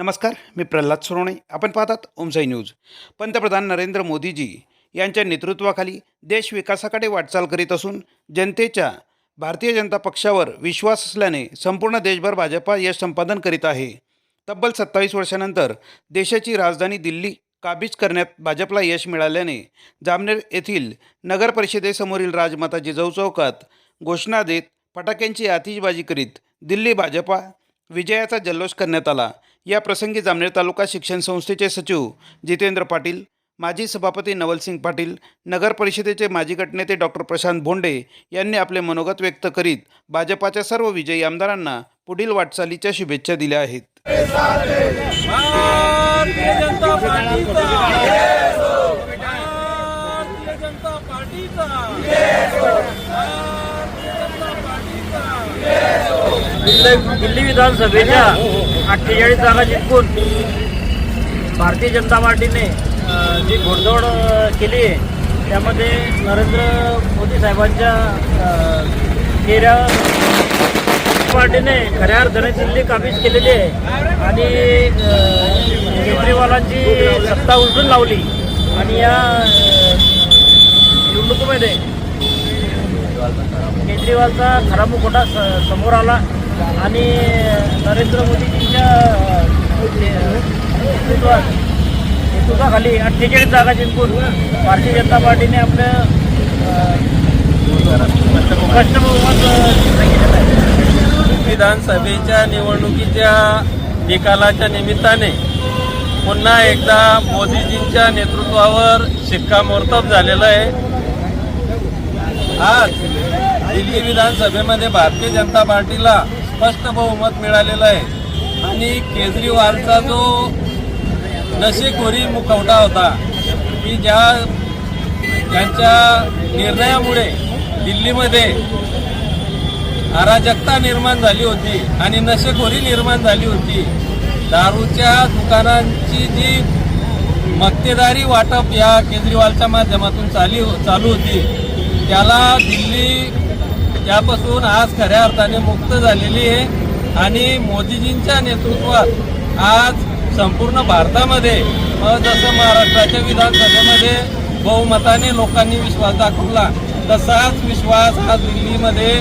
नमस्कार मी प्रल्हाद सोरोणे. आपण पाहतात ओमसाई न्यूज. पंतप्रधान नरेंद्र मोदीजी यांच्या नेतृत्वाखाली देश विकासाकडे वाटचाल करीत असून जनतेच्या भारतीय जनता पक्षावर विश्वास असल्याने संपूर्ण देशभर भाजपा यश संपादन करीत आहे. तब्बल सत्तावीस वर्षानंतर देशाची राजधानी दिल्ली काबीज करण्यात भाजपला यश मिळाल्याने जामनेर येथील नगर परिषदेसमोरील राजमाता जिजाऊ चौकात घोषणा देत फटाक्यांची आतिषबाजी करीत दिल्ली भाजपा विजयाचा जल्लोष करण्यात आला. या प्रसंगी जामनेर तालुका शिक्षण संस्थेचे सचिव जितेंद्र पाटील माजी सभापती नवलसिंग पाटील नगर परिषदेचे माजी गटनेते डॉक्टर प्रशांत भोंडे यांनी आपले मनोगत व्यक्त करीत भाजपाच्या सर्व विजयी आमदारांना पुढील वाटचालीच्या शुभेच्छा दिल्या आहेत भारतीय जनता पार्टीचा भारतीय जनता पार्टीचा भारतीय जनता पार्टीचा दिल्ली दिल्ली विधानसभेच्या अठ्ठेचाळीस जागा जिंकून भारतीय जनता पार्टीने जी घोडदौड केली आहे त्यामध्ये नरेंद्र मोदी साहेबांच्या फेऱ्या पार्टीने खऱ्या अर्थाने दिल्ली काबीज केलेली आहे. आणि केजरीवालांची सत्ता उलटून लावली. आणि या निवडणुकीमध्ये केजरीवालचा खरा मुखोटा स- समोर आला आणि नरेंद्र मोदीजींच्या नेतृत्वा नेतृत्वाखाली अठ्ठेचाळीस जागा जिंकून भारतीय जनता पार्टीने आपलं कष्ट बहुमत आहे विधानसभेच्या निवडणुकीच्या निकालाच्या निमित्ताने पुन्हा एकदा मोदीजींच्या नेतृत्वावर शिक्कामोर्तब झालेलं आहे. आज दिल्ली विधानसभेमध्ये भारतीय जनता पार्टीला स्पष्ट बहुमत मिळालेलं आहे. आणि केजरीवालचा जो नशेखोरी मुखवटा होता की ज्या त्यांच्या निर्णयामुळे दिल्लीमध्ये अराजकता निर्माण झाली होती आणि नशेखोरी निर्माण झाली होती दारूच्या दुकानांची जी मक्तेदारी वाटप या केजरीवालच्या माध्यमातून चाली चालू होती त्याला दिल्ली त्यापासून आज खऱ्या अर्थाने मुक्त झालेली आहे आणि मोदीजींच्या नेतृत्वात आज संपूर्ण भारतामध्ये जसं महाराष्ट्राच्या विधानसभेमध्ये बहुमताने लोकांनी विश्वास दाखवला तसाच विश्वास हा दिल्लीमध्ये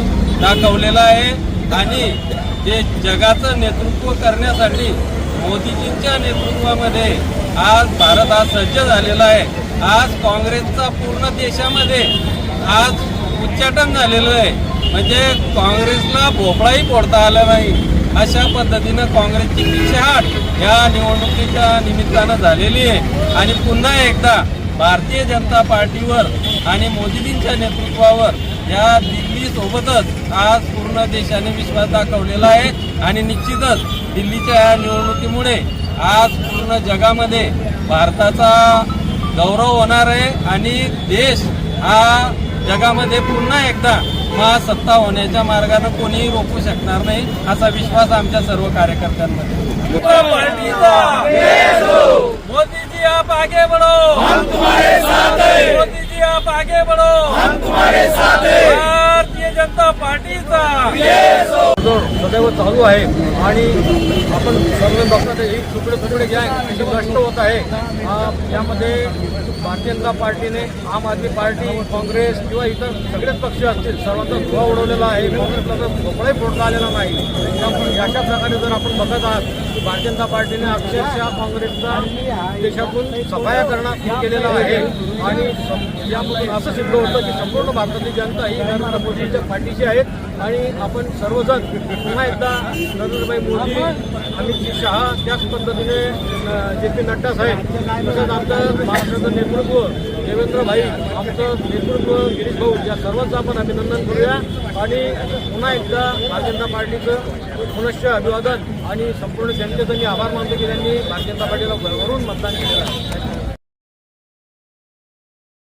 दाखवलेला आहे. आणि ते जगाचं नेतृत्व करण्यासाठी मोदीजींच्या नेतृत्वामध्ये आज भारत हा सज्ज झालेला आहे. आज काँग्रेसचा पूर्ण देशामध्ये आज उच्चाटन झालेलं आहे. म्हणजे काँग्रेसला भोपळाही फोडता आला नाही. अशा पद्धतीनं काँग्रेसची पिछेहाट या निवडणुकीच्या निमित्तानं झालेली आहे. आणि पुन्हा एकदा भारतीय जनता पार्टीवर आणि मोदीजींच्या नेतृत्वावर या दिल्लीसोबतच आज पूर्ण देशाने विश्वास दाखवलेला आहे. आणि निश्चितच दिल्लीच्या या निवडणुकीमुळे आज पूर्ण जगामध्ये भारताचा गौरव होणार आहे. आणि देश हा जगामध्ये पुन्हा एकदा महासत्ता होण्याच्या मार्गाने कोणीही रोखू शकणार नाही असा विश्वास आमच्या सर्व कार्यकर्त्यांमध्ये मोदी जी आप आगे बढ़ो! हम तुम्हारे साथ हैं! मोदी जी आप आगे बढ़ो! हम तुम्हारे साथ हैं! भारतीय जनता पार्टीचा सदैव चालू आहे आणि आपण सर्व बघतात एक तुकडे तुकडे गँग आहे ते नष्ट होत आहे. यामध्ये भारतीय जनता पार्टीने आम आदमी पार्टी काँग्रेस किंवा इतर सगळेच पक्ष असतील सर्वांचा धुवा उडवलेला आहे. काँग्रेसला तर भोपळाही फोडता आलेला नाही. त्यामुळे अशा प्रकारे जर आपण बघत आहात की भारतीय जनता पार्टीने अक्षरशः काँग्रेसचा देशातून सफाया करणं सुरू केलेला आहे. आणि यामधून असं सिद्ध होतं की संपूर्ण भारताची जनता ही नरेंद्र मोदींच्या पाठीशी आहेत आणि आपण सर्वजण पुन्हा एकदा नरेंद्रभाई मोदी अमित शहा त्याच पद्धतीने जे पी नड्डा साहेब तसंच आमचं महाराष्ट्राचं नेतृत्व देवेंद्रभाई आमचं नेतृत्व गिरीश भाऊ या सर्वांचं आपण अभिनंदन करूया. आणि पुन्हा एकदा भारतीय जनता पार्टीचं पुनश्च अभिवादन आणि संपूर्ण जनतेचं मी आभार मानतो की त्यांनी भारतीय जनता पार्टीला भरभरून मतदान केलेलं आहे.